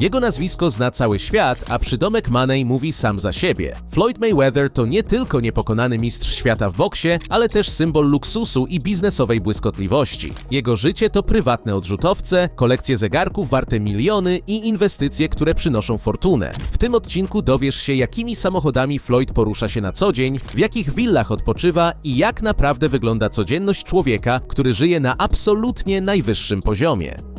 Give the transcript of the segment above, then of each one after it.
Jego nazwisko zna cały świat, a przydomek Money mówi sam za siebie. Floyd Mayweather to nie tylko niepokonany mistrz świata w boksie, ale też symbol luksusu i biznesowej błyskotliwości. Jego życie to prywatne odrzutowce, kolekcje zegarków warte miliony i inwestycje, które przynoszą fortunę. W tym odcinku dowiesz się, jakimi samochodami Floyd porusza się na co dzień, w jakich willach odpoczywa i jak naprawdę wygląda codzienność człowieka, który żyje na absolutnie najwyższym poziomie.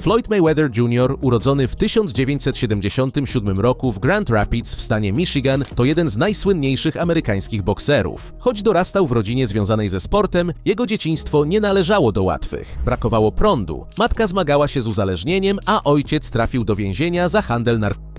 Floyd Mayweather Jr., urodzony w 1977 roku w Grand Rapids w stanie Michigan, to jeden z najsłynniejszych amerykańskich bokserów. Choć dorastał w rodzinie związanej ze sportem, jego dzieciństwo nie należało do łatwych. Brakowało prądu, matka zmagała się z uzależnieniem, a ojciec trafił do więzienia za handel narkotykami.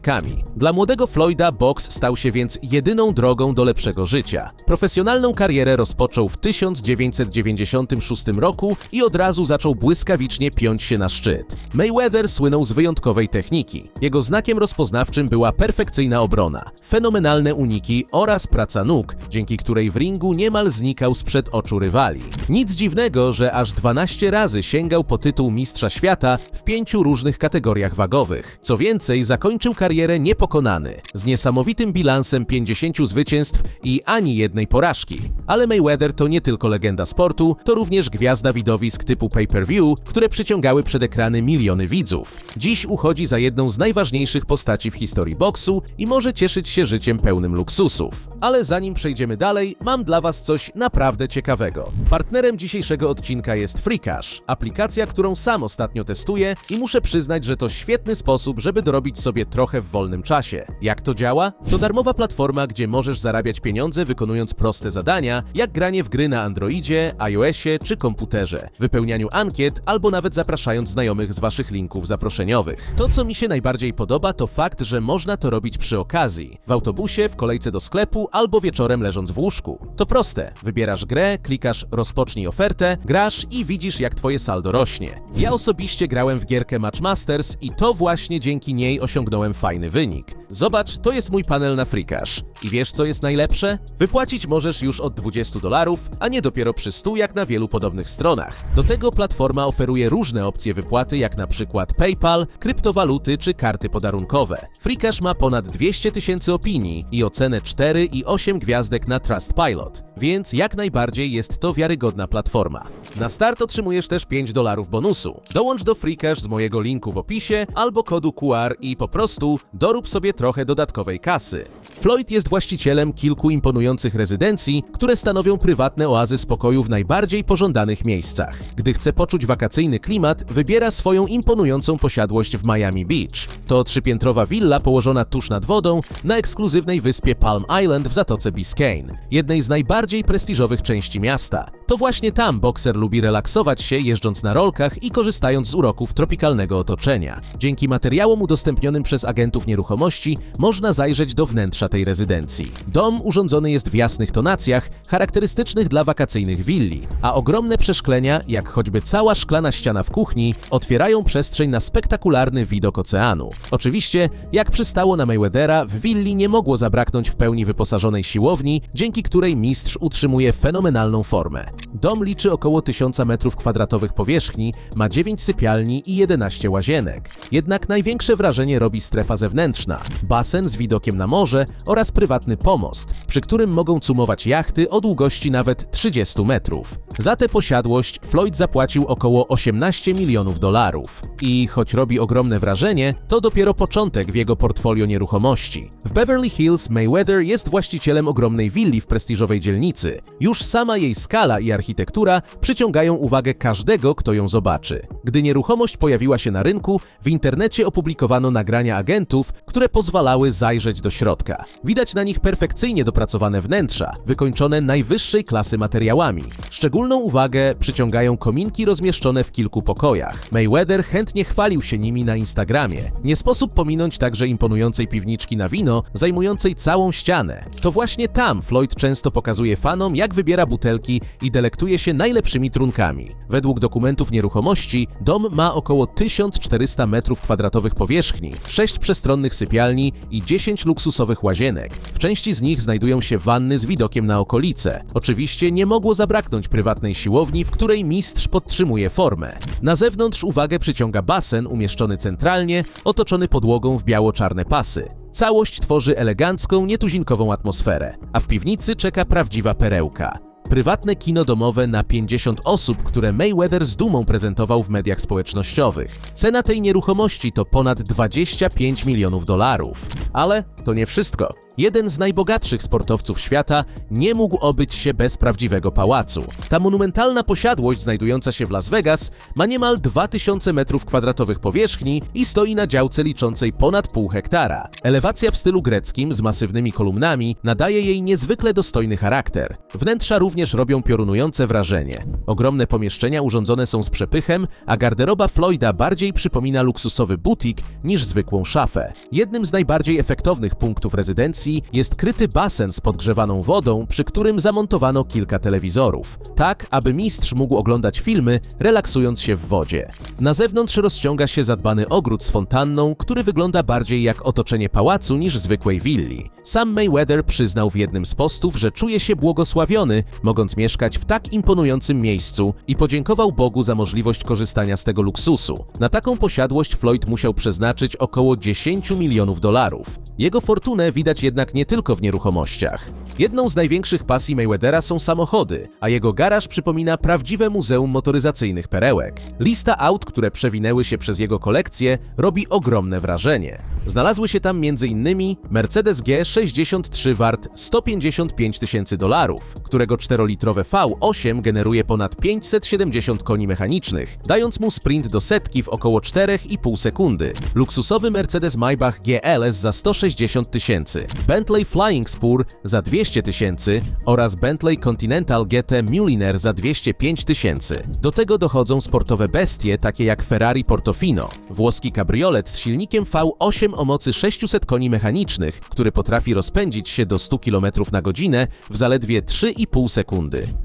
Dla młodego Floyda boks stał się więc jedyną drogą do lepszego życia. Profesjonalną karierę rozpoczął w 1996 roku i od razu zaczął błyskawicznie piąć się na szczyt. Mayweather słynął z wyjątkowej techniki. Jego znakiem rozpoznawczym była perfekcyjna obrona, fenomenalne uniki oraz praca nóg, dzięki której w ringu niemal znikał sprzed oczu rywali. Nic dziwnego, że aż 12 razy sięgał po tytuł mistrza świata w pięciu różnych kategoriach wagowych. Co więcej, zakończył karierę niepokonany, z niesamowitym bilansem 50 zwycięstw i ani jednej porażki. Ale Mayweather to nie tylko legenda sportu, to również gwiazda widowisk typu pay-per-view, które przyciągały przed ekrany miliony widzów. Dziś uchodzi za jedną z najważniejszych postaci w historii boksu i może cieszyć się życiem pełnym luksusów. Ale zanim przejdziemy dalej, mam dla Was coś naprawdę ciekawego. Partnerem dzisiejszego odcinka jest Freecash, aplikacja, którą sam ostatnio testuję i muszę przyznać, że to świetny sposób, żeby dorobić sobie trochę w wolnym czasie. Jak to działa? To darmowa platforma, gdzie możesz zarabiać pieniądze wykonując proste zadania, jak granie w gry na Androidzie, iOSie czy komputerze, wypełnianiu ankiet albo nawet zapraszając znajomych z Waszych linków zaproszeniowych. To, co mi się najbardziej podoba, to fakt, że można to robić przy okazji. W autobusie, w kolejce do sklepu albo wieczorem leżąc w łóżku. To proste. Wybierasz grę, klikasz rozpocznij ofertę, grasz i widzisz jak Twoje saldo rośnie. Ja osobiście grałem w gierkę Matchmasters i to właśnie dzięki niej osiągnąłem fajny wynik. Zobacz, to jest mój panel na Freecash. I wiesz co jest najlepsze? Wypłacić możesz już od 20 dolarów, a nie dopiero przy 100 jak na wielu podobnych stronach. Do tego platforma oferuje różne opcje wypłaty, jak na przykład PayPal, kryptowaluty czy karty podarunkowe. Freecash ma ponad 200 tysięcy opinii i ocenę 4 i 8 gwiazdek na Trustpilot, więc jak najbardziej jest to wiarygodna platforma. Na start otrzymujesz też 5 dolarów bonusu. Dołącz do Freecash z mojego linku w opisie albo kodu QR i po prostu dorób sobie trochę dodatkowej kasy. Floyd jest właścicielem kilku imponujących rezydencji, które stanowią prywatne oazy spokoju w najbardziej pożądanych miejscach. Gdy chce poczuć wakacyjny klimat, wybiera swoją imponującą posiadłość w Miami Beach. To trzypiętrowa willa położona tuż nad wodą na ekskluzywnej wyspie Palm Island w Zatoce Biscayne, jednej z najbardziej prestiżowych części miasta. To właśnie tam bokser lubi relaksować się jeżdżąc na rolkach i korzystając z uroków tropikalnego otoczenia. Dzięki materiałom udostępnionym przez agentów nieruchomości można zajrzeć do wnętrza tej rezydencji. Dom urządzony jest w jasnych tonacjach, charakterystycznych dla wakacyjnych willi, a ogromne przeszklenia, jak choćby cała szklana ściana w kuchni, otwierają przestrzeń na spektakularny widok oceanu. Oczywiście, jak przystało na Mayweathera, w willi nie mogło zabraknąć w pełni wyposażonej siłowni, dzięki której mistrz utrzymuje fenomenalną formę. Dom liczy około 1000 m2 powierzchni, ma 9 sypialni i 11 łazienek. Jednak największe wrażenie robi strefa zewnętrzna, basen z widokiem na morze oraz prywatny pomost, przy którym mogą cumować jachty o długości nawet 30 metrów. Za tę posiadłość Floyd zapłacił około 18 milionów dolarów. I choć robi ogromne wrażenie, to dopiero początek w jego portfolio nieruchomości. W Beverly Hills Mayweather jest właścicielem ogromnej willi w prestiżowej dzielnicy. Już sama jej skala i architektura przyciągają uwagę każdego, kto ją zobaczy. Gdy nieruchomość pojawiła się na rynku, w internecie opublikowano nagrania agentów, które pozwalały zajrzeć do środka. Widać na nich perfekcyjnie dopracowane wnętrza, wykończone najwyższej klasy materiałami. Szczególną uwagę przyciągają kominki rozmieszczone w kilku pokojach. Mayweather chętnie chwalił się nimi na Instagramie. Nie sposób pominąć także imponującej piwniczki na wino, zajmującej całą ścianę. To właśnie tam Floyd często pokazuje fanom, jak wybiera butelki i delektuje się najlepszymi trunkami. Według dokumentów nieruchomości dom ma około 1400 m2 powierzchni, 6 przestronnych sypialni i 10 luksusowych łazienek. W części z nich znajdują się wanny z widokiem na okolice. Oczywiście nie mogło zabraknąć prywatnej siłowni, w której mistrz podtrzymuje formę. Na zewnątrz uwagę przyciąga basen umieszczony centralnie, otoczony podłogą w biało-czarne pasy. Całość tworzy elegancką, nietuzinkową atmosferę, a w piwnicy czeka prawdziwa perełka. Prywatne kino domowe na 50 osób, które Mayweather z dumą prezentował w mediach społecznościowych. Cena tej nieruchomości to ponad 25 milionów dolarów. Ale to nie wszystko. Jeden z najbogatszych sportowców świata nie mógł obyć się bez prawdziwego pałacu. Ta monumentalna posiadłość znajdująca się w Las Vegas ma niemal 2000 m2 powierzchni i stoi na działce liczącej ponad pół hektara. Elewacja w stylu greckim z masywnymi kolumnami nadaje jej niezwykle dostojny charakter. Wnętrza również robią piorunujące wrażenie. Ogromne pomieszczenia urządzone są z przepychem, a garderoba Floyda bardziej przypomina luksusowy butik niż zwykłą szafę. Jednym z najbardziej efektownych punktów rezydencji jest kryty basen z podgrzewaną wodą, przy którym zamontowano kilka telewizorów. Tak, aby mistrz mógł oglądać filmy, relaksując się w wodzie. Na zewnątrz rozciąga się zadbany ogród z fontanną, który wygląda bardziej jak otoczenie pałacu niż zwykłej willi. Sam Mayweather przyznał w jednym z postów, że czuje się błogosławiony, mogąc mieszkać w tak imponującym miejscu i podziękował Bogu za możliwość korzystania z tego luksusu. Na taką posiadłość Floyd musiał przeznaczyć około 10 milionów dolarów. Jego fortunę widać jednak nie tylko w nieruchomościach. Jedną z największych pasji Mayweathera są samochody, a jego garaż przypomina prawdziwe muzeum motoryzacyjnych perełek. Lista aut, które przewinęły się przez jego kolekcję, robi ogromne wrażenie. Znalazły się tam m.in. Mercedes G63 wart 155 tysięcy dolarów, którego 4-litrowe V8 generuje ponad 570 koni mechanicznych, dając mu sprint do setki w około 4,5 sekundy. Luksusowy Mercedes Maybach GLS za 160 tysięcy, Bentley Flying Spur za 200 tysięcy oraz Bentley Continental GT Mulliner za 205 tysięcy. Do tego dochodzą sportowe bestie takie jak Ferrari Portofino, włoski kabriolet z silnikiem V8 o mocy 600 koni mechanicznych, który potrafi rozpędzić się do 100 km na godzinę w zaledwie 3,5 sekundy.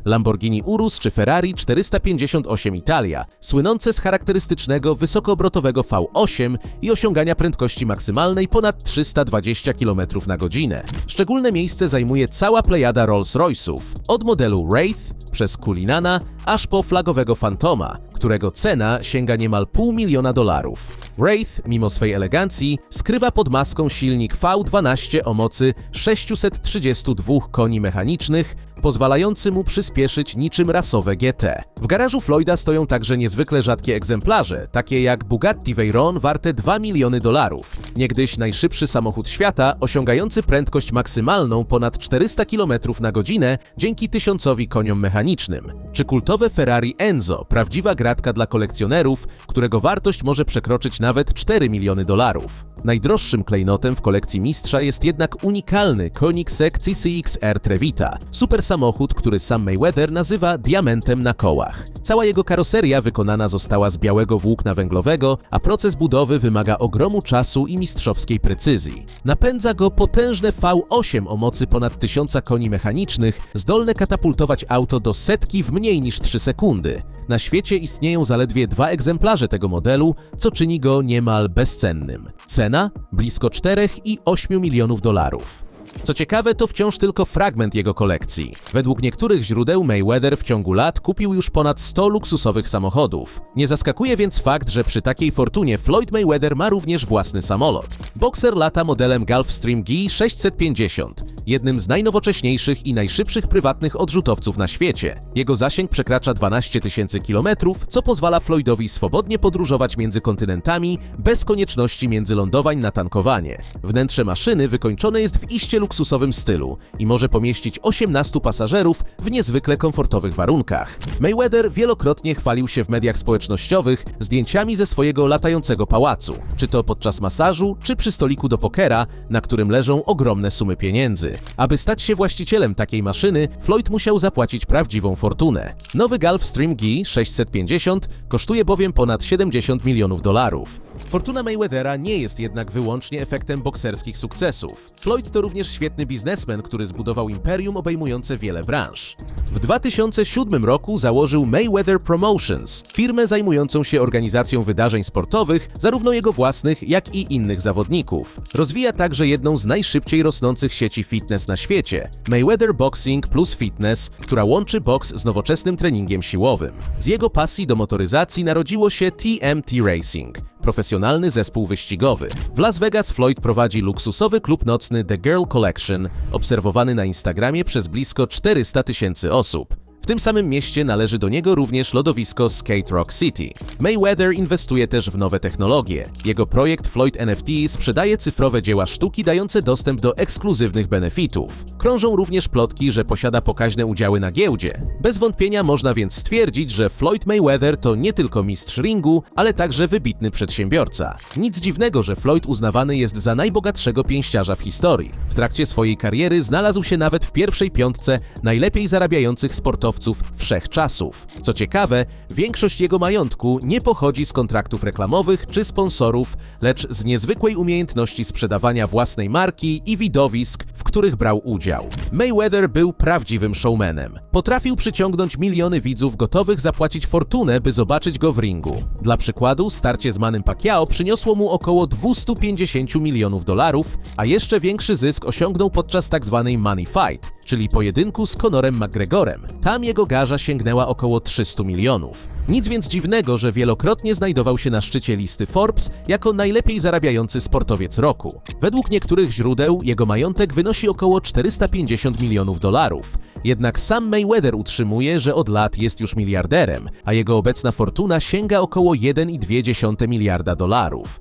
Lamborghini Urus czy Ferrari 458 Italia, słynące z charakterystycznego wysokoobrotowego V8 i osiągania prędkości maksymalnej ponad 320 km na godzinę. Szczególne miejsce zajmuje cała plejada Rolls-Royce'ów, od modelu Wraith przez Kulinana aż po flagowego Fantoma, którego cena sięga niemal pół miliona dolarów. Wraith, mimo swej elegancji, skrywa pod maską silnik V12 o mocy 632 koni mechanicznych, pozwalający mu przyspieszyć niczym rasowe GT. W garażu Floyda stoją także niezwykle rzadkie egzemplarze, takie jak Bugatti Veyron warte 2 miliony dolarów, niegdyś najszybszy samochód świata, osiągający prędkość maksymalną ponad 400 km na godzinę dzięki tysiącowi koniom mechanicznym, czy kultowe Ferrari Enzo, prawdziwa gratka dla kolekcjonerów, którego wartość może przekroczyć nawet 4 miliony dolarów. Najdroższym klejnotem w kolekcji mistrza jest jednak unikalny Koenigsegg CCX-R Trevita, super samochód, który sam Mayweather nazywa diamentem na kołach. Cała jego karoseria wykonana została z białego włókna węglowego, a proces budowy wymaga ogromu czasu i mistrzowskiej precyzji. Napędza go potężne V8 o mocy ponad 1000 koni mechanicznych, zdolne katapultować auto do setki w mniej niż 3 sekundy. Na świecie istnieją zaledwie dwa egzemplarze tego modelu, co czyni go niemal bezcennym. Cena? Blisko 4,8 milionów dolarów. Co ciekawe, to wciąż tylko fragment jego kolekcji. Według niektórych źródeł Mayweather w ciągu lat kupił już ponad 100 luksusowych samochodów. Nie zaskakuje więc fakt, że przy takiej fortunie Floyd Mayweather ma również własny samolot. Bokser lata modelem Gulfstream G650, jednym z najnowocześniejszych i najszybszych prywatnych odrzutowców na świecie. Jego zasięg przekracza 12 tysięcy kilometrów, co pozwala Floydowi swobodnie podróżować między kontynentami bez konieczności międzylądowań na tankowanie. Wnętrze maszyny wykończone jest w iście luksusowym stylu i może pomieścić 18 pasażerów w niezwykle komfortowych warunkach. Mayweather wielokrotnie chwalił się w mediach społecznościowych zdjęciami ze swojego latającego pałacu, czy to podczas masażu, czy przy stoliku do pokera, na którym leżą ogromne sumy pieniędzy. Aby stać się właścicielem takiej maszyny, Floyd musiał zapłacić prawdziwą fortunę. Nowy Gulfstream G650 kosztuje bowiem ponad 70 milionów dolarów. Fortuna Mayweathera nie jest jednak wyłącznie efektem bokserskich sukcesów. Floyd to również świetny biznesmen, który zbudował imperium obejmujące wiele branż. W 2007 roku założył Mayweather Promotions, firmę zajmującą się organizacją wydarzeń sportowych, zarówno jego własnych, jak i innych zawodników. Rozwija także jedną z najszybciej rosnących sieci fitness na świecie, Mayweather Boxing Plus Fitness, która łączy boks z nowoczesnym treningiem siłowym. Z jego pasji do motoryzacji narodziło się TMT Racing, profesjonalny zespół wyścigowy. W Las Vegas Floyd prowadzi luksusowy klub nocny The Girl Collection, obserwowany na Instagramie przez blisko 400 tysięcy osób. W tym samym mieście należy do niego również lodowisko Skate Rock City. Mayweather inwestuje też w nowe technologie. Jego projekt Floyd NFT sprzedaje cyfrowe dzieła sztuki dające dostęp do ekskluzywnych benefitów. Krążą również plotki, że posiada pokaźne udziały na giełdzie. Bez wątpienia można więc stwierdzić, że Floyd Mayweather to nie tylko mistrz ringu, ale także wybitny przedsiębiorca. Nic dziwnego, że Floyd uznawany jest za najbogatszego pięściarza w historii. W trakcie swojej kariery znalazł się nawet w pierwszej piątce najlepiej zarabiających sportowców wszechczasów. Co ciekawe, większość jego majątku nie pochodzi z kontraktów reklamowych czy sponsorów, lecz z niezwykłej umiejętności sprzedawania własnej marki i widowisk, w których brał udział. Mayweather był prawdziwym showmanem. Potrafił przyciągnąć miliony widzów gotowych zapłacić fortunę, by zobaczyć go w ringu. Dla przykładu, starcie z Manem Pacquiao przyniosło mu około 250 milionów dolarów, a jeszcze większy zysk osiągnął podczas tzw. Money Fight, czyli pojedynku z Conorem McGregorem. Tam jego garza sięgnęła około 300 milionów. Nic więc dziwnego, że wielokrotnie znajdował się na szczycie listy Forbes jako najlepiej zarabiający sportowiec roku. Według niektórych źródeł jego majątek wynosi około 450 milionów dolarów. Jednak sam Mayweather utrzymuje, że od lat jest już miliarderem, a jego obecna fortuna sięga około 1,2 miliarda dolarów.